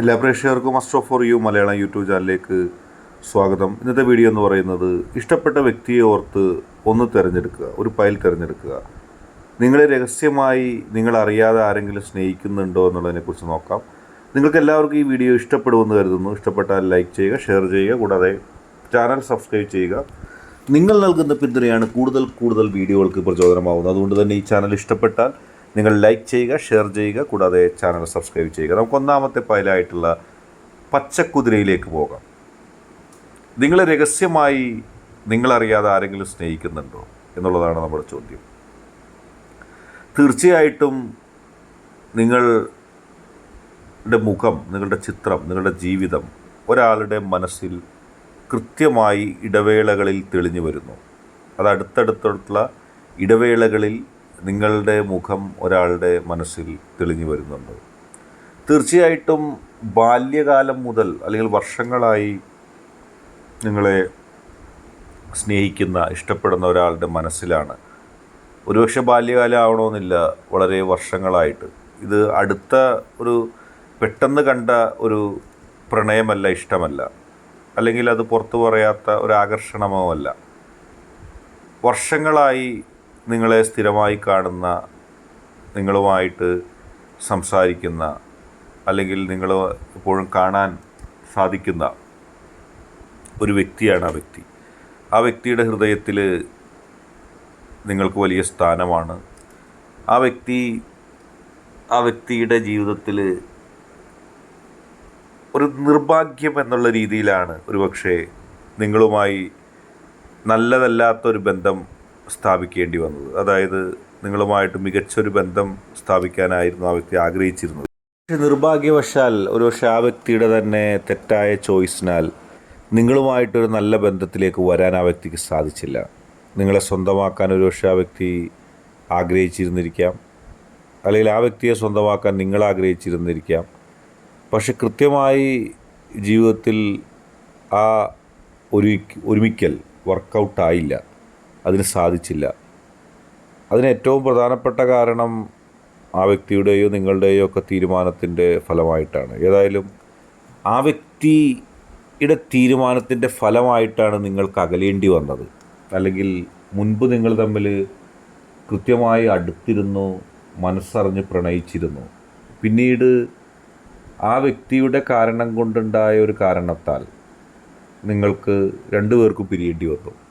എല്ലാ പ്രേക്ഷകർക്കും master for you Malayalam YouTube ചാനലിലേക്ക് സ്വാഗതം. ഇന്നത്തെ വീഡിയോ എന്ന് പറയുന്നത് ഇഷ്ടപ്പെട്ട വ്യക്തിയെ ഓർത്ത് ഒന്ന് തിരഞ്ഞെടുക്കുക ഒരു ഫയൽ തിരഞ്ഞെടുക്കുക. നിങ്ങളെ രഹസ്യമായി നിങ്ങൾ അറിയാതെ ആരെങ്കിലും സ്നേഹിക്കുന്നുണ്ടോ എന്നുള്ളതിനെക്കുറിച്ച് നോക്കാം. നിങ്ങൾക്ക് എല്ലാവർക്കും ഈ വീഡിയോ ഇഷ്ടപ്പെടുമെന്ന് കരുതുന്നു. ഇഷ്ടപ്പെട്ടാൽ ലൈക്ക് ചെയ്യുക ഷെയർ ചെയ്യുക കൂടാതെ ചാനൽ സബ്സ്ക്രൈബ് ചെയ്യുക. നിങ്ങൾ നൽകുന്ന പിന്തുണയാണ് കൂടുതൽ കൂടുതൽ വീഡിയോകൾക്ക് പ്രചോദനമാവുന്നത്. അതുകൊണ്ട് തന്നെ ഈ ചാനൽ ഇഷ്ടപ്പെട്ടാൽ നിങ്ങൾ ലൈക്ക് ചെയ്യുക ഷെയർ ചെയ്യുക കൂടാതെ ചാനൽ സബ്സ്ക്രൈബ് ചെയ്യുക. നമുക്ക് ഒന്നാമത്തെ പൈലായിട്ടുള്ള പച്ചക്കുതിരയിലേക്ക് പോകാം. നിങ്ങളെ രഹസ്യമായി നിങ്ങളറിയാതെ ആരെങ്കിലും സ്നേഹിക്കുന്നുണ്ടോ എന്നുള്ളതാണ് നമ്മുടെ ചോദ്യം. തീർച്ചയായിട്ടും നിങ്ങളുടെ മുഖം നിങ്ങളുടെ ചിത്രം നിങ്ങളുടെ ജീവിതം ഒരാളുടെ മനസ്സിൽ കൃത്യമായി ഇടവേളകളിൽ തെളിഞ്ഞു വരുന്നു. അത് അടുത്തടുത്തുള്ള ഇടവേളകളിൽ നിങ്ങളുടെ മുഖം ഒരാളുടെ മനസ്സിൽ തെളിഞ്ഞു വരുന്നുണ്ട്. തീർച്ചയായിട്ടും ബാല്യകാലം മുതൽ അല്ലെങ്കിൽ വർഷങ്ങളായി നിങ്ങളെ സ്നേഹിക്കുന്ന ഇഷ്ടപ്പെടുന്ന ഒരാളുടെ മനസ്സിലാണ്. ഒരുപക്ഷെ ബാല്യകാലം ആവണമെന്നില്ല വളരെ വർഷങ്ങളായിട്ട്. ഇത് അടുത്ത ഒരു പെട്ടെന്ന് കണ്ട ഒരു പ്രണയമല്ല ഇഷ്ടമല്ല. അല്ലെങ്കിൽ അത് പുറത്തു പറയാത്ത ഒരു ആകർഷണമോ അല്ല. വർഷങ്ങളായി നിങ്ങളെ സ്ഥിരമായി കാണുന്ന നിങ്ങളുമായിട്ട് സംസാരിക്കുന്ന അല്ലെങ്കിൽ നിങ്ങൾ എപ്പോഴും കാണാൻ സാധിക്കുന്ന ഒരു വ്യക്തിയാണ് ആ വ്യക്തി. ആ വ്യക്തിയുടെ ഹൃദയത്തിൽ നിങ്ങൾക്ക് വലിയ സ്ഥാനമാണ്. ആ വ്യക്തി ആ വ്യക്തിയുടെ ജീവിതത്തിൽ ഒരു നിർഭാഗ്യം എന്നുള്ള രീതിയിലാണ് ഒരുപക്ഷെ നിങ്ങളുമായി നല്ലതല്ലാത്തൊരു ബന്ധം സ്ഥാപിക്കേണ്ടി വന്നത്. അതായത് നിങ്ങളുമായിട്ട് മികച്ചൊരു ബന്ധം സ്ഥാപിക്കാനായിരുന്നു ആ വ്യക്തി ആഗ്രഹിച്ചിരുന്നത്. പക്ഷെ നിർഭാഗ്യവശാൽ ഒരുപക്ഷെ ആ വ്യക്തിയുടെ തന്നെ തെറ്റായ ചോയ്സിനാൽ നിങ്ങളുമായിട്ടൊരു നല്ല ബന്ധത്തിലേക്ക് വരാൻ ആ വ്യക്തിക്ക് സാധിച്ചില്ല. നിങ്ങളെ സ്വന്തമാക്കാൻ ഒരുപക്ഷെ ആ വ്യക്തി ആഗ്രഹിച്ചിരുന്നിരിക്കാം. അല്ലെങ്കിൽ ആ വ്യക്തിയെ സ്വന്തമാക്കാൻ നിങ്ങൾ ആഗ്രഹിച്ചിരുന്നിരിക്കാം. പക്ഷെ കൃത്യമായി ജീവിതത്തിൽ ആ ഒരു ഒരുമിക്കൽ വർക്കൗട്ടായില്ല അതിന് സാധിച്ചില്ല. അതിന് ഏറ്റവും പ്രധാനപ്പെട്ട കാരണം ആ വ്യക്തിയുടെയോ നിങ്ങളുടെയോ ഒക്കെ തീരുമാനത്തിന്റെ ഫലമായിട്ടാണ്. ഏതായാലും ആ വ്യക്തിയുടെ തീരുമാനത്തിന്റെ ഫലമായിട്ടാണ് നിങ്ങൾക്ക് അകലേണ്ടി വന്നത്. അല്ലെങ്കിൽ മുൻപ് നിങ്ങൾ തമ്മിൽ കൃത്യമായി അടുത്തിരുന്നു മനസ്സറിഞ്ഞ് പ്രണയിച്ചിരുന്നു. പിന്നീട് ആ വ്യക്തിയുടെ കാരണം കൊണ്ടുണ്ടായ ഒരു കാരണത്താൽ നിങ്ങൾക്ക് രണ്ടുപേർക്കും പിരിയേണ്ടി വന്നു.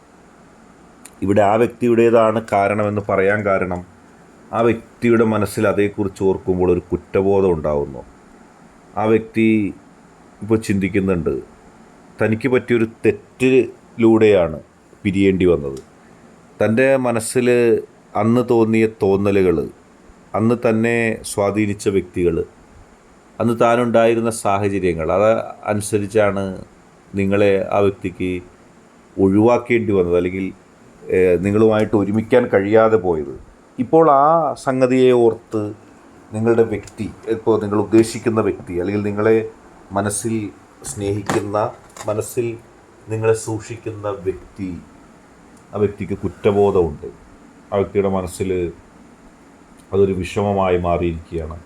ഇവിടെ ആ വ്യക്തിയുടേതാണ് കാരണമെന്ന് പറയാൻ കാരണം ആ വ്യക്തിയുടെ മനസ്സിൽ അതേക്കുറിച്ച് ഓർക്കുമ്പോൾ ഒരു കുറ്റബോധം ഉണ്ടാവുന്നു. ആ വ്യക്തി ഇപ്പോൾ ചിന്തിക്കുന്നുണ്ട് തനിക്ക് പറ്റിയൊരു തെറ്റിലൂടെയാണ് പിരിയേണ്ടി വന്നത്. തന്റെ മനസ്സിൽ അന്ന് തോന്നിയ തോന്നലുകൾ അന്ന് തന്നെ സ്വാധീനിച്ച വ്യക്തികൾ അന്ന് താനുണ്ടായിരുന്ന സാഹചര്യങ്ങൾ അത് അനുസരിച്ചാണ് നിങ്ങളെ ആ വ്യക്തിക്ക് ഒഴിവാക്കേണ്ടി വന്നത്. അല്ലെങ്കിൽ നിങ്ങളുമായിട്ട് ഒരുമിക്കാൻ കഴിയാതെ പോയത്. ഇപ്പോൾ ആ സംഗതിയെ ഓർത്ത് നിങ്ങളുടെ വ്യക്തി ഇപ്പോൾ നിങ്ങൾ ഉദ്ദേശിക്കുന്ന വ്യക്തി അല്ലെങ്കിൽ നിങ്ങളെ മനസ്സിൽ സ്നേഹിക്കുന്ന മനസ്സിൽ നിങ്ങളെ സൂക്ഷിക്കുന്ന വ്യക്തി ആ വ്യക്തിക്ക് കുറ്റബോധമുണ്ട്. ആ വ്യക്തിയുടെ മനസ്സിൽ അതൊരു വിഷമമായി മാറിയിരിക്കുകയാണ്.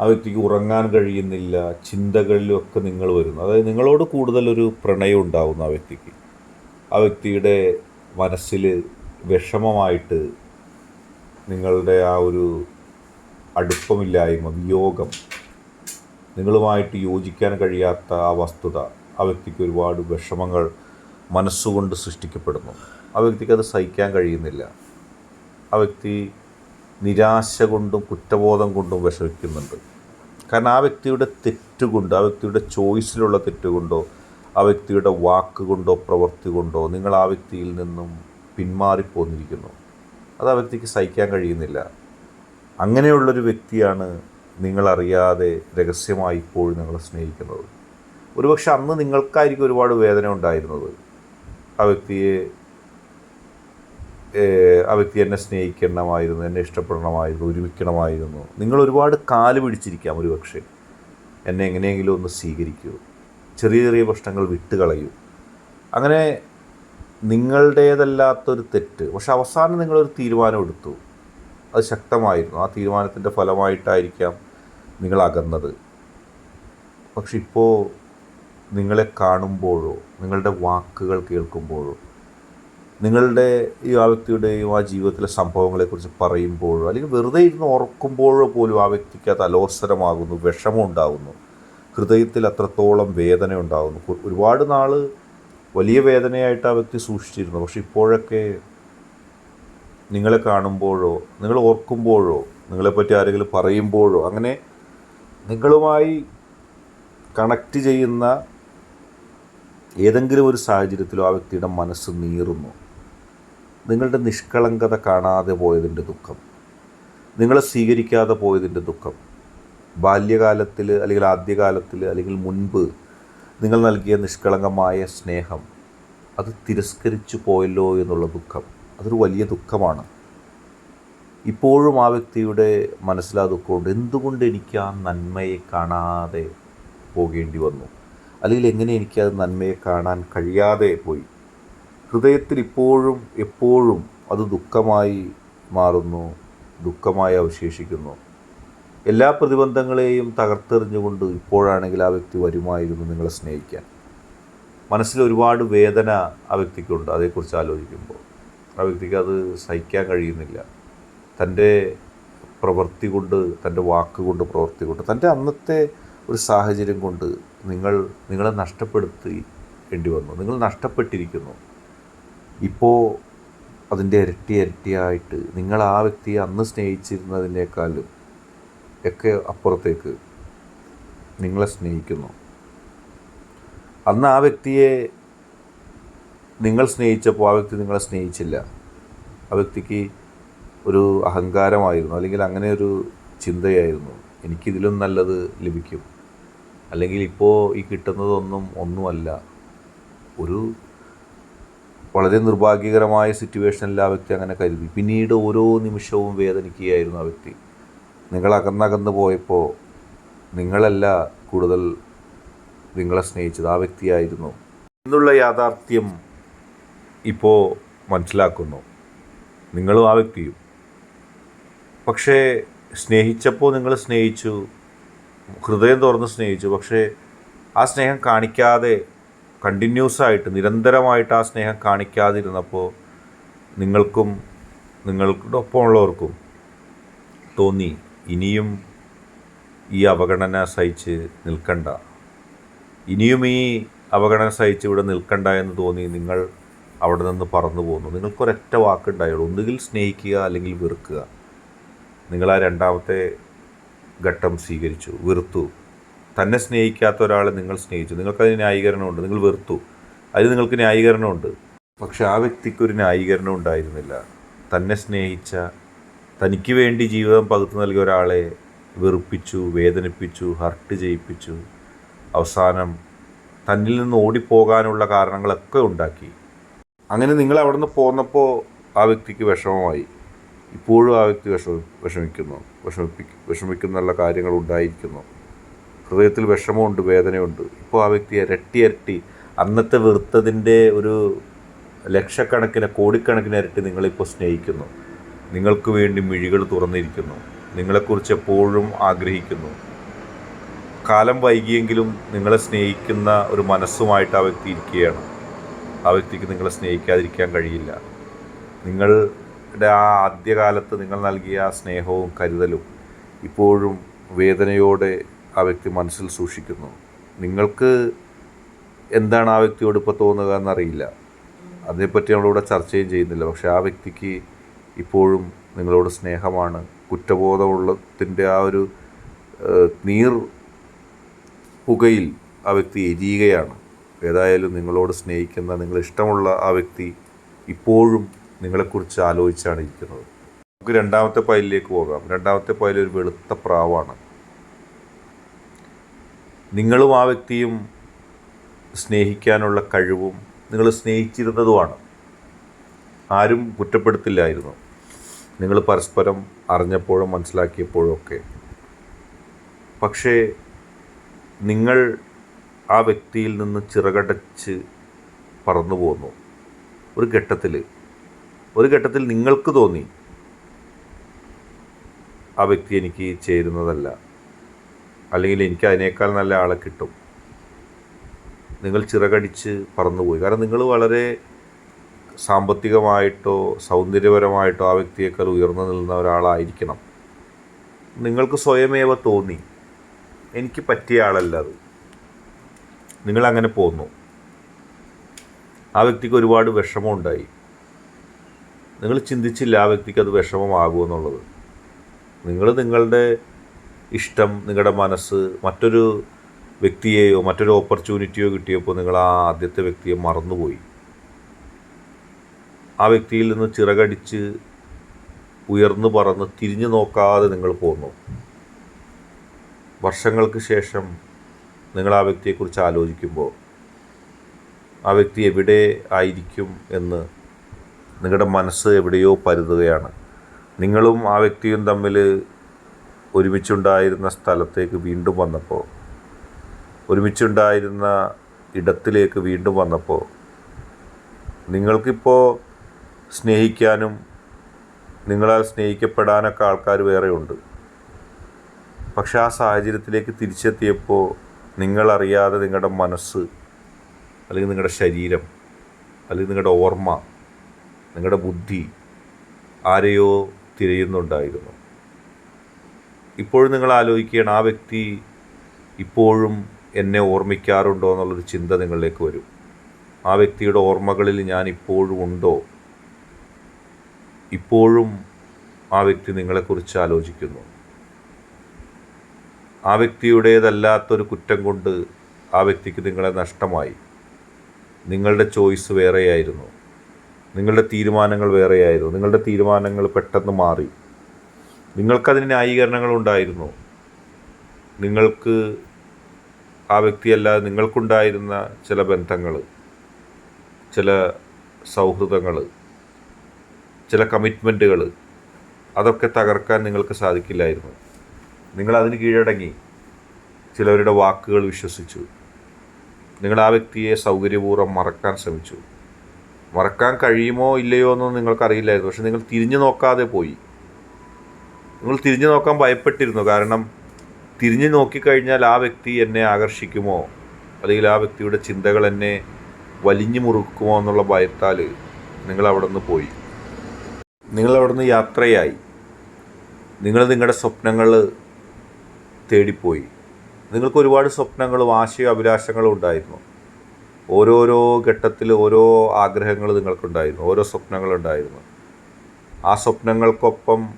ആ വ്യക്തിക്ക് ഉറങ്ങാൻ കഴിയുന്നില്ല ചിന്തകളിലൊക്കെ നിങ്ങൾ വരുന്നു. അതായത് നിങ്ങളോട് കൂടുതലൊരു പ്രണയം ഉണ്ടാകുന്നു ആ വ്യക്തിക്ക്. ആ വ്യക്തിയുടെ മനസ്സിൽ വിഷമമായിട്ട് നിങ്ങളുടെ ആ ഒരു അടുപ്പമില്ലായ്മ വിയോഗം നിങ്ങളുമായിട്ട് യോജിക്കാൻ കഴിയാത്ത ആ വസ്തുത ആ വ്യക്തിക്ക് ഒരുപാട് വിഷമങ്ങൾ മനസ്സുകൊണ്ട് സൃഷ്ടിക്കപ്പെടുന്നു. ആ വ്യക്തിക്ക് അത് സഹിക്കാൻ കഴിയുന്നില്ല. ആ വ്യക്തി നിരാശ കൊണ്ടും കുറ്റബോധം കൊണ്ടും വിഷമിക്കുന്നുണ്ട്. കാരണം ആ വ്യക്തിയുടെ തെറ്റുകൊണ്ട് ആ വ്യക്തിയുടെ ചോയ്സിലുള്ള തെറ്റുകൊണ്ടോ ആ വ്യക്തിയുടെ വാക്കുകൊണ്ടോ പ്രവൃത്തി കൊണ്ടോ നിങ്ങൾ ആ വ്യക്തിയിൽ നിന്നും പിന്മാറിപ്പോന്നിരിക്കുന്നു. അത് ആ വ്യക്തിക്ക് സഹിക്കാൻ കഴിയുന്നില്ല. അങ്ങനെയുള്ളൊരു വ്യക്തിയാണ് നിങ്ങളറിയാതെ രഹസ്യമായി ഇപ്പോഴും നിങ്ങളെ സ്നേഹിക്കുന്നത്. ഒരുപക്ഷെ അന്ന് നിങ്ങൾക്കായിരിക്കും ഒരുപാട് വേദന ഉണ്ടായിരുന്നത്. ആ വ്യക്തിയെ ആ വ്യക്തി എന്നെ സ്നേഹിക്കണമായിരുന്നു എന്നെ ഇഷ്ടപ്പെടണമായിരുന്നു ഒരുമിക്കണമായിരുന്നു. നിങ്ങൾ ഒരുപാട് കാൽ പിടിച്ചിരിക്കാം ഒരുപക്ഷെ. എന്നെ എങ്ങനെയെങ്കിലും ഒന്ന് സ്വീകരിക്കൂ. ചെറിയ ചെറിയ പ്രശ്നങ്ങൾ വിട്ടുകളയൂ. അങ്ങനെ നിങ്ങളുടേതല്ലാത്തൊരു തെറ്റ്. പക്ഷെ അവസാനം നിങ്ങളൊരു തീരുമാനം എടുത്തു അത് ശക്തമായിരുന്നു. ആ തീരുമാനത്തിന്റെ ഫലമായിട്ടായിരിക്കാം നിങ്ങൾ അകന്നത് പക്ഷെ ഇപ്പോൾ നിങ്ങളെ കാണുമ്പോഴോ നിങ്ങളുടെ വാക്കുകൾ കേൾക്കുമ്പോഴോ നിങ്ങളുടെ ഈ ആ വ്യക്തിയുടെയും ആ ജീവിതത്തിലെ സംഭവങ്ങളെക്കുറിച്ച് പറയുമ്പോഴോ അല്ലെങ്കിൽ വെറുതെ ഇരുന്ന് ഓർക്കുമ്പോഴോ പോലും ആ വ്യക്തിക്ക് അത് അലോസരമാകുന്നു വിഷമം ഉണ്ടാകുന്നു ഹൃദയത്തിൽ അത്രത്തോളം വേദന ഉണ്ടാകുന്നു ഒരുപാട് നാൾ വലിയ വേദനയായിട്ട് ആ വ്യക്തി സൂക്ഷിച്ചിരുന്നു. പക്ഷെ ഇപ്പോഴൊക്കെ നിങ്ങളെ കാണുമ്പോഴോ നിങ്ങൾ ഓർക്കുമ്പോഴോ നിങ്ങളെപ്പറ്റി ആരെങ്കിലും പറയുമ്പോഴോ അങ്ങനെ നിങ്ങളുമായി കണക്റ്റ് ചെയ്യുന്ന ഏതെങ്കിലും ഒരു സാഹചര്യത്തിലോ ആ വ്യക്തിയുടെ മനസ്സ് നീറുന്നു. നിങ്ങളുടെ നിഷ്കളങ്കത കാണാതെ പോയതിന്റെ ദുഃഖം. നിങ്ങളെ സ്വീകരിക്കാതെ പോയതിന്റെ ദുഃഖം. ബാല്യകാലത്തിൽ അല്ലെങ്കിൽ ആദ്യകാലത്തിൽ അല്ലെങ്കിൽ മുൻപ് നിങ്ങൾ നൽകിയ നിഷ്കളങ്കമായ സ്നേഹം അത് തിരസ്കരിച്ചു പോയല്ലോ എന്നുള്ള ദുഃഖം. അതൊരു വലിയ ദുഃഖമാണ്. ഇപ്പോഴും ആ വ്യക്തിയുടെ മനസ്സിലാ ദുഃഖമുണ്ട്. എന്തുകൊണ്ട് എനിക്ക് ആ നന്മയെ കാണാതെ പോകേണ്ടി വന്നു? അല്ലെങ്കിൽ എങ്ങനെ എനിക്ക് എനിക്കത് നന്മയെ കാണാൻ കഴിയാതെ പോയി? ഹൃദയത്തിൽ ഇപ്പോഴും എപ്പോഴും അത് ദുഃഖമായി മാറുന്നു ദുഃഖമായി അവശേഷിക്കുന്നു. എല്ലാ പ്രതിബന്ധങ്ങളെയും തകർത്തെറിഞ്ഞുകൊണ്ട് ഇപ്പോഴാണെങ്കിൽ ആ വ്യക്തി വരുമായിരുന്നു നിങ്ങളെ സ്നേഹിക്കാൻ. മനസ്സിൽ ഒരുപാട് വേദന ആ വ്യക്തിക്കുണ്ട് അതേക്കുറിച്ച് ആലോചിക്കുമ്പോൾ. ആ വ്യക്തിക്ക് അത് സഹിക്കാൻ കഴിയുന്നില്ല. തന്റെ പ്രവൃത്തി കൊണ്ട് തന്റെ വാക്കുകൊണ്ട് പ്രവൃത്തി കൊണ്ട് തന്റെ അന്നത്തെ ഒരു സാഹചര്യം കൊണ്ട് നിങ്ങൾ നിങ്ങളെ നഷ്ടപ്പെടുത്തി വേണ്ടി വന്നു നിങ്ങൾ നഷ്ടപ്പെട്ടിരിക്കുന്നു. ഇപ്പോൾ അതിന്റെ ഇരട്ടി ഇരട്ടിയായിട്ട് നിങ്ങൾ ആ വ്യക്തിയെ അന്ന് സ്നേഹിച്ചിരുന്നതിനേക്കാളും ഒക്കെ അപ്പുറത്തേക്ക് നിങ്ങളെ സ്നേഹിക്കുന്നു. അന്ന് ആ വ്യക്തിയെ നിങ്ങൾ സ്നേഹിച്ചപ്പോൾ ആ വ്യക്തി നിങ്ങളെ സ്നേഹിച്ചില്ല. ആ വ്യക്തിക്ക് ഒരു അഹങ്കാരമായിരുന്നു അല്ലെങ്കിൽ അങ്ങനെ ഒരു ചിന്തയായിരുന്നു. എനിക്കിതിലും നല്ലത് ലഭിക്കും. അല്ലെങ്കിൽ ഇപ്പോൾ ഈ കിട്ടുന്നതൊന്നും ഒന്നുമല്ല. ഒരു വളരെ നിർഭാഗ്യകരമായ സിറ്റുവേഷനിൽ ആ വ്യക്തി അങ്ങനെ കരുതി. പിന്നീട് ഓരോ നിമിഷവും വേദനിക്കുകയായിരുന്നു ആ വ്യക്തി. നിങ്ങൾ അകന്നകന്ന് പോയപ്പോൾ നിങ്ങളല്ല കൂടുതൽ നിങ്ങളെ സ്നേഹിച്ചത്. ആ വ്യക്തിയായിരുന്നു. എന്നുള്ള യാഥാർത്ഥ്യം ഇപ്പോൾ മനസ്സിലാക്കുന്നു. നിങ്ങളും ആ വ്യക്തിയും. പക്ഷേ സ്നേഹിച്ചപ്പോൾ നിങ്ങൾ സ്നേഹിച്ചു. ഹൃദയം തുറന്ന് സ്നേഹിച്ചു. പക്ഷേ ആ സ്നേഹം കാണിക്കാതെ കണ്ടിന്യൂസ് ആയിട്ട് നിരന്തരമായിട്ട് ആ സ്നേഹം കാണിക്കാതിരുന്നപ്പോൾ നിങ്ങൾക്കും നിങ്ങളുടെ ഒപ്പമുള്ളവർക്കും തോന്നി. ഇനിയും ഈ അവഗണന സഹിച്ച് നിൽക്കണ്ട. ഇനിയും ഈ അവഗണന സഹിച്ച് ഇവിടെ നിൽക്കണ്ട എന്ന് തോന്നി നിങ്ങൾ അവിടെ നിന്ന് പറന്നു പോകുന്നു നിങ്ങൾക്കൊരൊറ്റ വാക്കുണ്ടായുള്ളൂ. ഒന്നുകിൽ സ്നേഹിക്കുക അല്ലെങ്കിൽ വെറുക്കുക. നിങ്ങൾ ആ രണ്ടാമത്തെ ഘട്ടം സ്വീകരിച്ചു. വെറുത്തു. തന്നെ സ്നേഹിക്കാത്ത ഒരാളെ നിങ്ങൾ സ്നേഹിച്ചു. നിങ്ങൾക്കതിന് ന്യായീകരണമുണ്ട്. നിങ്ങൾ വെറുത്തു. അതിന് നിങ്ങൾക്ക് ന്യായീകരണമുണ്ട്. പക്ഷെ ആ വ്യക്തിക്കൊരു ന്യായീകരണം ഉണ്ടായിരുന്നില്ല തന്നെ സ്നേഹിച്ച തനിക്ക് വേണ്ടി ജീവിതം പകുത്തു നൽകിയ ഒരാളെ വെറുപ്പിച്ചു വേദനിപ്പിച്ചു ഹർട്ട് ചെയ്യിപ്പിച്ചു. അവസാനം തന്നിൽ നിന്ന് ഓടിപ്പോകാനുള്ള കാരണങ്ങളൊക്കെ ഉണ്ടാക്കി. അങ്ങനെ നിങ്ങൾ അവിടെ നിന്ന് പോന്നപ്പോൾ ആ വ്യക്തിക്ക് വിഷമമായി. ഇപ്പോഴും ആ വ്യക്തി വിഷമ വിഷമിക്കുന്നു. വിഷമിപ്പി വിഷമിക്കുന്നുള്ള കാര്യങ്ങൾ ഉണ്ടായിരിക്കുന്നു. ഹൃദയത്തിൽ വിഷമമുണ്ട് വേദനയുണ്ട്. ഇപ്പോൾ ആ വ്യക്തി ഇരട്ടി ഇരട്ടി അന്നത്തെ വെറുത്തതിന്റെ ഒരു ലക്ഷക്കണക്കിന് കോടിക്കണക്കിന് ഇരട്ടി നിങ്ങളിപ്പോൾ സ്നേഹിക്കുന്നു. നിങ്ങൾക്ക് വേണ്ടി മിഴികൾ തുറന്നിരിക്കുന്നു. നിങ്ങളെക്കുറിച്ച് എപ്പോഴും ആഗ്രഹിക്കുന്നു. കാലം വൈകിയെങ്കിലും നിങ്ങളെ സ്നേഹിക്കുന്ന ഒരു മനസ്സുമായിട്ട് ആ വ്യക്തി ഇരിക്കുകയാണ്. ആ വ്യക്തിക്ക് നിങ്ങളെ സ്നേഹിക്കാതിരിക്കാൻ കഴിയില്ല. നിങ്ങളുടെ ആ ആദ്യകാലത്ത് നിങ്ങൾ നൽകിയ ആ സ്നേഹവും കരുതലും ഇപ്പോഴും വേദനയോടെ ആ വ്യക്തി മനസ്സിൽ സൂക്ഷിക്കുന്നു. നിങ്ങൾക്ക് എന്താണ് ആ വ്യക്തിയോട് ഇപ്പോൾ തോന്നുക എന്നറിയില്ല. അതിനെപ്പറ്റി നമ്മളിവിടെ ചർച്ചയും ചെയ്യുന്നില്ല. പക്ഷേ ആ വ്യക്തിക്ക് ഇപ്പോഴും നിങ്ങളോട് സ്നേഹമാണ്. കുറ്റബോധമുള്ളതിന്റെ ആ ഒരു നീർ പുകയിൽ ആ വ്യക്തി എരിയുകയാണ്. ഏതായാലും നിങ്ങളോട് സ്നേഹിക്കുന്ന നിങ്ങളിഷ്ടമുള്ള ആ വ്യക്തി ഇപ്പോഴും നിങ്ങളെക്കുറിച്ച് ആലോചിച്ചാണ് ഇരിക്കുന്നത്. നമുക്ക് രണ്ടാമത്തെ പൈലിലേക്ക് പോകാം. രണ്ടാമത്തെ പൈൽ ഒരു വെളുത്ത പ്രാവാണ്. നിങ്ങളും ആ വ്യക്തിയും സ്നേഹിക്കാനുള്ള കഴിവും നിങ്ങൾ സ്നേഹിച്ചിരുന്നതുമാണ്. ആരും കുറ്റപ്പെടുത്തില്ലായിരുന്നു. നിങ്ങൾ പരസ്പരം അറിഞ്ഞപ്പോഴും മനസ്സിലാക്കിയപ്പോഴും ഒക്കെ. പക്ഷേ നിങ്ങൾ ആ വ്യക്തിയിൽ നിന്ന് ചിറകടച്ച് പറന്നു പോന്നു. ഒരു ഘട്ടത്തിൽ ഒരു ഘട്ടത്തിൽ നിങ്ങൾക്ക് തോന്നി ആ വ്യക്തി എനിക്ക് ചേരുന്നതല്ല. അല്ലെങ്കിൽ എനിക്ക് അതിനേക്കാൾ നല്ല ആളെ കിട്ടും. നിങ്ങൾ ചിറകടിച്ച് പറന്നുപോയി കാരണം നിങ്ങൾ വളരെ സാമ്പത്തികമായിട്ടോ സൗന്ദര്യപരമായിട്ടോ ആ വ്യക്തിയേക്കാൾ ഉയർന്നു നിൽക്കുന്ന ഒരാളായിരിക്കണം. നിങ്ങൾക്ക് സ്വയമേവ തോന്നി. എനിക്ക് പറ്റിയ ആളല്ല അത്. നിങ്ങളങ്ങനെ പോന്നു. ആ വ്യക്തിക്ക് ഒരുപാട് വിഷമമുണ്ടായി. നിങ്ങൾ ചിന്തിച്ചില്ല ആ വ്യക്തിക്ക് അത് വിഷമമാകുമെന്നുള്ളത് നിങ്ങൾ നിങ്ങളുടെ ഇഷ്ടം നിങ്ങളുടെ മനസ്സ് മറ്റൊരു വ്യക്തിയെയോ മറ്റൊരു ഓപ്പർച്യൂണിറ്റിയോ കിട്ടിയപ്പോൾ നിങ്ങൾ ആ ആദ്യത്തെ വ്യക്തിയെ മറന്നുപോയി. ആ വ്യക്തിയിൽ നിന്ന് ചിറകടിച്ച് ഉയർന്നു പറന്ന് തിരിഞ്ഞു നോക്കാതെ നിങ്ങൾ പോന്നു. വർഷങ്ങൾക്ക് ശേഷം നിങ്ങൾ ആ വ്യക്തിയെക്കുറിച്ച് ആലോചിക്കുമ്പോൾ ആ വ്യക്തി എവിടെ ആയിരിക്കും എന്ന് നിങ്ങളുടെ മനസ്സ് എവിടെയോ പരുതുകയാണ്. നിങ്ങളും ആ വ്യക്തിയും തമ്മിൽ ഒരുമിച്ചുണ്ടായിരുന്ന സ്ഥലത്തേക്ക് വീണ്ടും വന്നപ്പോൾ ഒരുമിച്ചുണ്ടായിരുന്ന ഇടത്തിലേക്ക് വീണ്ടും വന്നപ്പോൾ നിങ്ങൾക്കിപ്പോൾ സ്നേഹിക്കാനും നിങ്ങളാൽ സ്നേഹിക്കപ്പെടാനൊക്കെ ആൾക്കാർ വേറെയുണ്ട്. പക്ഷെ ആ സാഹചര്യത്തിലേക്ക് തിരിച്ചെത്തിയപ്പോൾ നിങ്ങളറിയാതെ നിങ്ങളുടെ മനസ്സ് അല്ലെങ്കിൽ നിങ്ങളുടെ ശരീരം അല്ലെങ്കിൽ നിങ്ങളുടെ ഓർമ്മ നിങ്ങളുടെ ബുദ്ധി ആരെയോ തിരയുന്നുണ്ടായിരുന്നു. ഇപ്പോഴും നിങ്ങൾ ആലോചിക്കുകയാണ് ആ വ്യക്തി ഇപ്പോഴും എന്നെ ഓർമ്മിക്കാറുണ്ടോ എന്നുള്ളൊരു ചിന്ത നിങ്ങളിലേക്ക് വരും. ആ വ്യക്തിയുടെ ഓർമ്മകളിൽ ഞാൻ ഇപ്പോഴും ഉണ്ടോ? ഇപ്പോഴും ആ വ്യക്തി നിങ്ങളെക്കുറിച്ച് ആലോചിക്കുന്നു. ആ വ്യക്തിയുടേതല്ലാത്തൊരു കുറ്റം കൊണ്ട് ആ വ്യക്തിക്ക് നിങ്ങളെ നഷ്ടമായി. നിങ്ങളുടെ ചോയ്സ് വേറെയായിരുന്നു. നിങ്ങളുടെ തീരുമാനങ്ങൾ വേറെയായിരുന്നു. നിങ്ങളുടെ തീരുമാനങ്ങൾ പെട്ടെന്ന് മാറി. നിങ്ങൾക്കതിന് ന്യായീകരണങ്ങളുണ്ടായിരുന്നു. നിങ്ങൾക്ക് ആ വ്യക്തിയല്ലാതെ നിങ്ങൾക്കുണ്ടായിരുന്ന ചില ബന്ധങ്ങൾ ചില സൗഹൃദങ്ങൾ ചില കമ്മിറ്റ്മെന്റുകൾ അതൊക്കെ തകർക്കാൻ നിങ്ങൾക്ക് സാധിക്കില്ലായിരുന്നു. നിങ്ങൾ അതിന് കീഴടങ്ങി. ചിലവരുടെ വാക്കുകൾ വിശ്വസിച്ചു. നിങ്ങൾ ആ വ്യക്തിയെ സൗകര്യപൂർവം മറക്കാൻ ശ്രമിച്ചു. മറക്കാൻ കഴിയുമോ ഇല്ലയോ എന്നൊന്നും നിങ്ങൾക്കറിയില്ലായിരുന്നു. പക്ഷെ നിങ്ങൾ തിരിഞ്ഞു നോക്കാതെ പോയി. നിങ്ങൾ തിരിഞ്ഞു നോക്കാൻ ഭയപ്പെട്ടിരുന്നു. കാരണം തിരിഞ്ഞു നോക്കിക്കഴിഞ്ഞാൽ ആ വ്യക്തി എന്നെ ആകർഷിക്കുമോ? അല്ലെങ്കിൽ ആ വ്യക്തിയുടെ ചിന്തകൾ എന്നെ വലിഞ്ഞു മുറുക്കുമോ എന്നുള്ള ഭയത്താൽ നിങ്ങൾ അവിടെ നിന്ന് പോയി. നിങ്ങൾ അവിടുന്ന് യാത്രയായി. നിങ്ങൾ നിങ്ങളുടെ സ്വപ്നങ്ങൾ തേടിപ്പോയി. നിങ്ങൾക്ക് ഒരുപാട് സ്വപ്നങ്ങളും ആശയ അഭിലാഷങ്ങളും ഉണ്ടായിരുന്നു. ഓരോരോ ഘട്ടത്തിൽ ഓരോ ആഗ്രഹങ്ങൾ നിങ്ങൾക്കുണ്ടായിരുന്നു. ഓരോ സ്വപ്നങ്ങളുണ്ടായിരുന്നു ആ സ്വപ്നങ്ങൾക്കൊപ്പം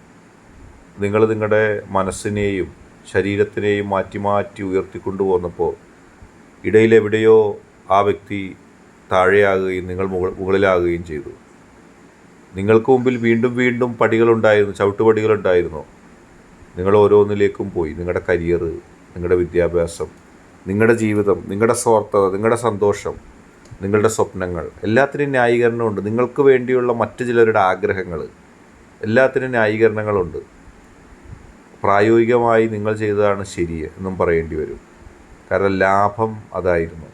നിങ്ങൾ നിങ്ങളുടെ മനസ്സിനെയും ശരീരത്തിനെയും മാറ്റി മാറ്റി ഉയർത്തിക്കൊണ്ടുപോകുന്നപ്പോൾ ഇടയിലെവിടെയോ ആ വ്യക്തി താഴെയാകുകയും നിങ്ങൾ മുകളിലാകുകയും ചെയ്തു. നിങ്ങൾക്ക് മുമ്പിൽ വീണ്ടും വീണ്ടും പടികളുണ്ടായിരുന്നു ചവിട്ടുപടികളുണ്ടായിരുന്നു. നിങ്ങൾ ഓരോന്നിലേക്കും പോയി. നിങ്ങളുടെ കരിയർ നിങ്ങളുടെ വിദ്യാഭ്യാസം നിങ്ങളുടെ ജീവിതം നിങ്ങളുടെ സ്വാർത്ഥത നിങ്ങളുടെ സന്തോഷം നിങ്ങളുടെ സ്വപ്നങ്ങൾ. എല്ലാത്തിനും ന്യായീകരണമുണ്ട്. നിങ്ങൾക്ക് വേണ്ടിയുള്ള മറ്റു ചിലരുടെ ആഗ്രഹങ്ങൾ. എല്ലാത്തിനും ന്യായീകരണങ്ങളുണ്ട്. പ്രായോഗികമായി നിങ്ങൾ ചെയ്തതാണ് ശരി എന്നും പറയേണ്ടി വരും. കാരണം ലാഭം അതായിരുന്നു.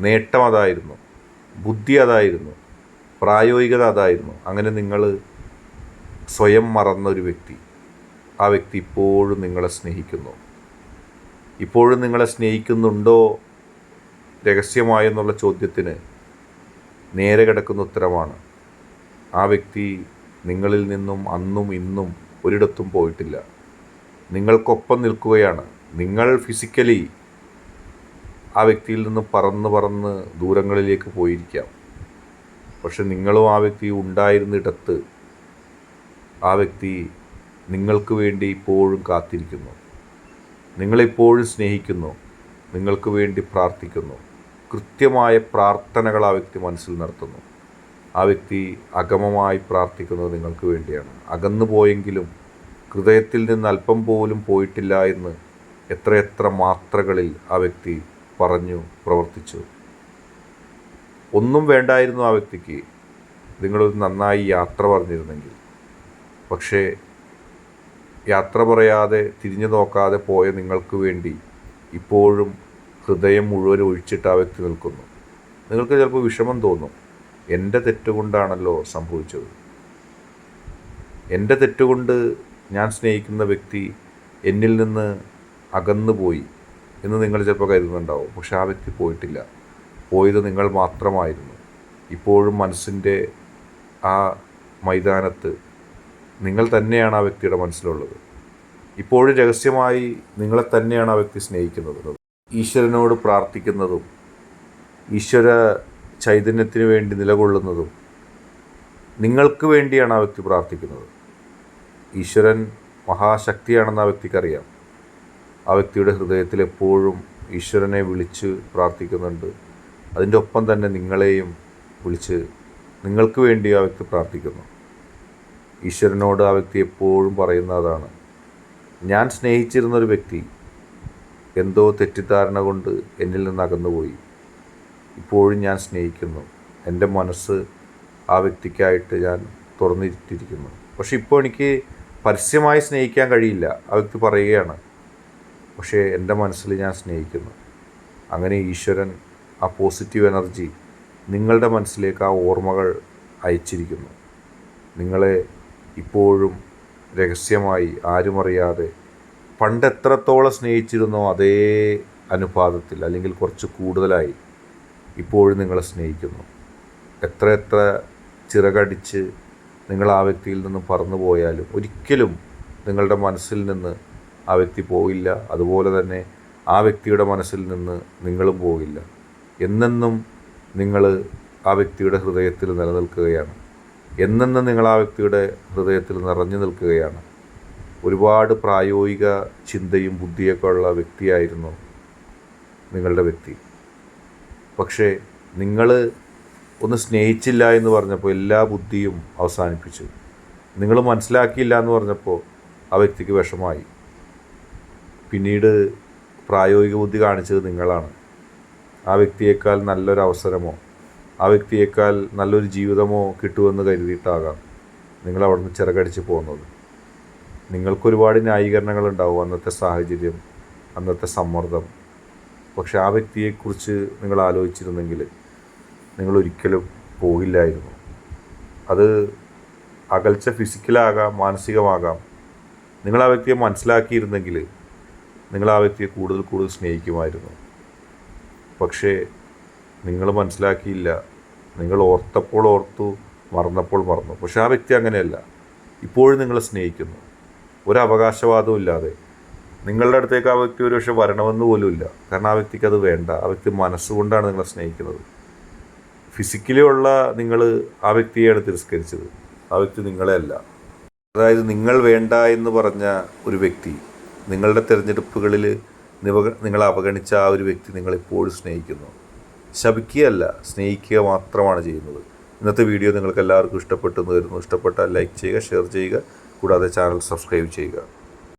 നേട്ടം അതായിരുന്നു. ബുദ്ധി അതായിരുന്നു. പ്രായോഗികത അതായിരുന്നു. അങ്ങനെ നിങ്ങൾ സ്വയം മറന്ന ഒരു വ്യക്തി. ആ വ്യക്തി ഇപ്പോഴും നിങ്ങളെ സ്നേഹിക്കുന്നു. ഇപ്പോഴും നിങ്ങളെ സ്നേഹിക്കുന്നുണ്ടോ? രഹസ്യമായെന്നുള്ള ചോദ്യത്തിന് നേരെ കിടക്കുന്ന ഉത്തരമാണ്. ആ വ്യക്തി നിങ്ങളിൽ നിന്നും അന്നും ഇന്നും ഒരിടത്തും പോയിട്ടില്ല. നിങ്ങൾക്കൊപ്പം നിൽക്കുകയാണ്. നിങ്ങൾ ഫിസിക്കലി ആ വ്യക്തിയിൽ നിന്ന് പറന്ന് പറന്ന് ദൂരങ്ങളിലേക്ക് പോയിരിക്കാം. പക്ഷെ നിങ്ങളും ആ വ്യക്തി ഉണ്ടായിരുന്നിടത്ത് ആ വ്യക്തി നിങ്ങൾക്ക് വേണ്ടി ഇപ്പോഴും കാത്തിരിക്കുന്നു. നിങ്ങളിപ്പോഴും സ്നേഹിക്കുന്നു. നിങ്ങൾക്ക് വേണ്ടി പ്രാർത്ഥിക്കുന്നു. കൃത്യമായ പ്രാർത്ഥനകൾ ആ വ്യക്തി മനസ്സിൽ നടത്തുന്നു. ആ വ്യക്തി അഗമമായി പ്രാർത്ഥിക്കുന്നത് നിങ്ങൾക്ക് വേണ്ടിയാണ്. അകന്നു പോയെങ്കിലും ഹൃദയത്തിൽ നിന്ന് അല്പം പോലും പോയിട്ടില്ല എന്ന് എത്രയെത്ര മാത്രകളിൽ ആ വ്യക്തി പറഞ്ഞു പ്രവർത്തിച്ചു. ഒന്നും വേണ്ടായിരുന്നു ആ വ്യക്തിക്ക്. നിങ്ങളൊരു നന്നായി യാത്ര പറഞ്ഞിരുന്നെങ്കിൽ. പക്ഷേ യാത്ര പറയാതെ തിരിഞ്ഞു നോക്കാതെ പോയ നിങ്ങൾക്ക് വേണ്ടി ഇപ്പോഴും ഹൃദയം മുഴുവൻ ഒഴിച്ചിട്ട് ആ വ്യക്തി നിൽക്കുന്നു. നിങ്ങൾക്ക് ചിലപ്പോൾ വിഷമം തോന്നും എന്റെ തെറ്റുകൊണ്ടാണല്ലോ സംഭവിച്ചത്? എന്റെ തെറ്റുകൊണ്ട് ഞാൻ സ്നേഹിക്കുന്ന വ്യക്തി എന്നിൽ നിന്ന് അകന്നുപോയി എന്ന് നിങ്ങൾ ചിലപ്പോൾ കരുതുന്നുണ്ടാവും. പക്ഷെ ആ വ്യക്തി പോയിട്ടില്ല. പോയത് നിങ്ങൾ മാത്രമായിരുന്നു. ഇപ്പോഴും മനസ്സിന്റെ ആ മൈതാനത്ത് നിങ്ങൾ തന്നെയാണ് ആ വ്യക്തിയുടെ മനസ്സിലുള്ളത്. ഇപ്പോഴും രഹസ്യമായി നിങ്ങളെ തന്നെയാണ് ആ വ്യക്തി സ്നേഹിക്കുന്നത്. ഈശ്വരനോട് പ്രാർത്ഥിക്കുന്നതും ഈശ്വര ചൈതന്യത്തിന് വേണ്ടി നിലകൊള്ളുന്നതും നിങ്ങൾക്ക് വേണ്ടിയാണ് ആ വ്യക്തി പ്രാർത്ഥിക്കുന്നത്. ഈശ്വരൻ മഹാശക്തിയാണെന്ന് ആ വ്യക്തിക്കറിയാം. ആ വ്യക്തിയുടെ ഹൃദയത്തിൽ എപ്പോഴും ഈശ്വരനെ വിളിച്ച് പ്രാർത്ഥിക്കുന്നുണ്ട്. അതിന്റെ ഒപ്പം തന്നെ നിങ്ങളെയും വിളിച്ച് നിങ്ങൾക്ക് വേണ്ടി ആ വ്യക്തി പ്രാർത്ഥിക്കുന്നു. ഈശ്വരനോട് ആ വ്യക്തി എപ്പോഴും പറയുന്ന അതാണ് ഞാൻ സ്നേഹിച്ചിരുന്നൊരു വ്യക്തി എന്തോ തെറ്റിദ്ധാരണ കൊണ്ട് എന്നിൽ നിന്ന് അകന്നുപോയി. ഇപ്പോഴും ഞാൻ സ്നേഹിക്കുന്നു. എന്റെ മനസ്സ് ആ വ്യക്തിക്കായിട്ട് ഞാൻ തുറന്നിട്ടിരിക്കുന്നു. പക്ഷെ ഇപ്പോൾ എനിക്ക് പരസ്യമായി സ്നേഹിക്കാൻ കഴിയില്ല. ആ വ്യക്തി പറയുകയാണ് പക്ഷേ എന്റെ മനസ്സിൽ ഞാൻ സ്നേഹിക്കുന്നു. അങ്ങനെ ഈശ്വരൻ ആ പോസിറ്റീവ് എനർജി നിങ്ങളുടെ മനസ്സിലേക്ക് ആ ഓർമ്മകൾ അയച്ചിരിക്കുന്നു. നിങ്ങളെ ഇപ്പോഴും രഹസ്യമായി ആരുമറിയാതെ പണ്ട് എത്രത്തോളം സ്നേഹിച്ചിരുന്നോ അതേ അനുപാതത്തിൽ അല്ലെങ്കിൽ കുറച്ച് കൂടുതലായി ഇപ്പോഴും നിങ്ങളെ സ്നേഹിക്കുന്നു. എത്ര എത്ര ചിറകടിച്ച് നിങ്ങൾ ആ വ്യക്തിയിൽ നിന്ന് പറന്നു പോയാലും ഒരിക്കലും നിങ്ങളുടെ മനസ്സിൽ നിന്ന് ആ വ്യക്തി പോയില്ല. അതുപോലെ തന്നെ ആ വ്യക്തിയുടെ മനസ്സിൽ നിന്ന് നിങ്ങളും പോകില്ല എന്നെന്നും നിങ്ങൾ ആ വ്യക്തിയുടെ ഹൃദയത്തിൽ നിലനിൽക്കുകയാണ്. എന്നെന്നും നിങ്ങൾ ആ വ്യക്തിയുടെ ഹൃദയത്തിൽ നിറഞ്ഞു നിൽക്കുകയാണ്. ഒരുപാട് പ്രായോഗിക ചിന്തയും ബുദ്ധിയൊക്കെ ഉള്ള വ്യക്തിയായിരുന്നു നിങ്ങളുടെ വ്യക്തി. പക്ഷേ നിങ്ങൾ ഒന്ന് സ്നേഹിച്ചില്ല എന്ന് പറഞ്ഞപ്പോൾ എല്ലാ ബുദ്ധിയും അവസാനിപ്പിച്ചു. നിങ്ങൾ മനസ്സിലാക്കിയില്ല എന്ന് പറഞ്ഞപ്പോൾ ആ വ്യക്തിക്ക് വിഷമായി. പിന്നീട് പ്രായോഗിക ബുദ്ധി കാണിച്ചത് നിങ്ങളാണ്. ആ വ്യക്തിയേക്കാൾ നല്ലൊരു അവസരമോ ആ വ്യക്തിയേക്കാൾ നല്ലൊരു ജീവിതമോ കിട്ടുമെന്ന് കരുതിയിട്ടാകാം നിങ്ങൾ അവിടെ നിന്ന് ചിറകടിച്ച് പോകുന്നത്. നിങ്ങൾക്കൊരുപാട് ന്യായീകരണങ്ങളുണ്ടാവും അന്നത്തെ സാഹചര്യം അന്നത്തെ സമ്മർദ്ദം. പക്ഷെ ആ വ്യക്തിയെക്കുറിച്ച് നിങ്ങൾ ആലോചിച്ചിരുന്നെങ്കിൽ നിങ്ങൾ ഒരിക്കലും പോകില്ലായിരുന്നു. അത് അകൽച്ച ഫിസിക്കലാകാം മാനസികമാകാം. നിങ്ങൾ ആ വ്യക്തിയെ മനസ്സിലാക്കിയിരുന്നെങ്കിൽ നിങ്ങൾ ആ വ്യക്തിയെ കൂടുതൽ കൂടുതൽ സ്നേഹിക്കുമായിരുന്നു. പക്ഷേ നിങ്ങൾ മനസ്സിലാക്കിയില്ല. നിങ്ങൾ ഓർത്തപ്പോൾ ഓർത്തു മറന്നപ്പോൾ മറന്നു. പക്ഷേ ആ വ്യക്തി അങ്ങനെയല്ല. ഇപ്പോഴും നിങ്ങളെ സ്നേഹിക്കുന്നു. ഒരു ഇല്ലാതെ. നിങ്ങളുടെ അടുത്തേക്ക് ആ വ്യക്തി ഒരു പക്ഷെ വരണമെന്ന് പോലുമില്ല കാരണം ആ വ്യക്തിക്ക് അത് വേണ്ട. ആ വ്യക്തി മനസ്സുകൊണ്ടാണ് നിങ്ങളെ സ്നേഹിക്കുന്നത്. ഫിസിക്കലി ഉള്ള നിങ്ങൾ ആ വ്യക്തിയെയാണ് തിരസ്കരിച്ചത്. ആ വ്യക്തി നിങ്ങളെ അല്ല. അതായത് നിങ്ങൾ വേണ്ട എന്ന് പറഞ്ഞ ഒരു വ്യക്തി നിങ്ങളുടെ തിരഞ്ഞെടുപ്പുകളിൽ നിങ്ങളെ അവഗണിച്ച ആ ഒരു വ്യക്തി നിങ്ങളിപ്പോഴും സ്നേഹിക്കുന്നു. ശപിക്കുകയല്ല സ്നേഹിക്കുക മാത്രമാണ് ചെയ്യുന്നത്. ഇന്നത്തെ വീഡിയോ നിങ്ങൾക്ക് എല്ലാവർക്കും ഇഷ്ടപ്പെട്ടെന്ന് വരുന്നു ഇഷ്ടപ്പെട്ടാൽ ലൈക്ക് ചെയ്യുക ഷെയർ ചെയ്യുക. കൂടാതെ ചാനൽ സബ്സ്ക്രൈബ് ചെയ്യുക.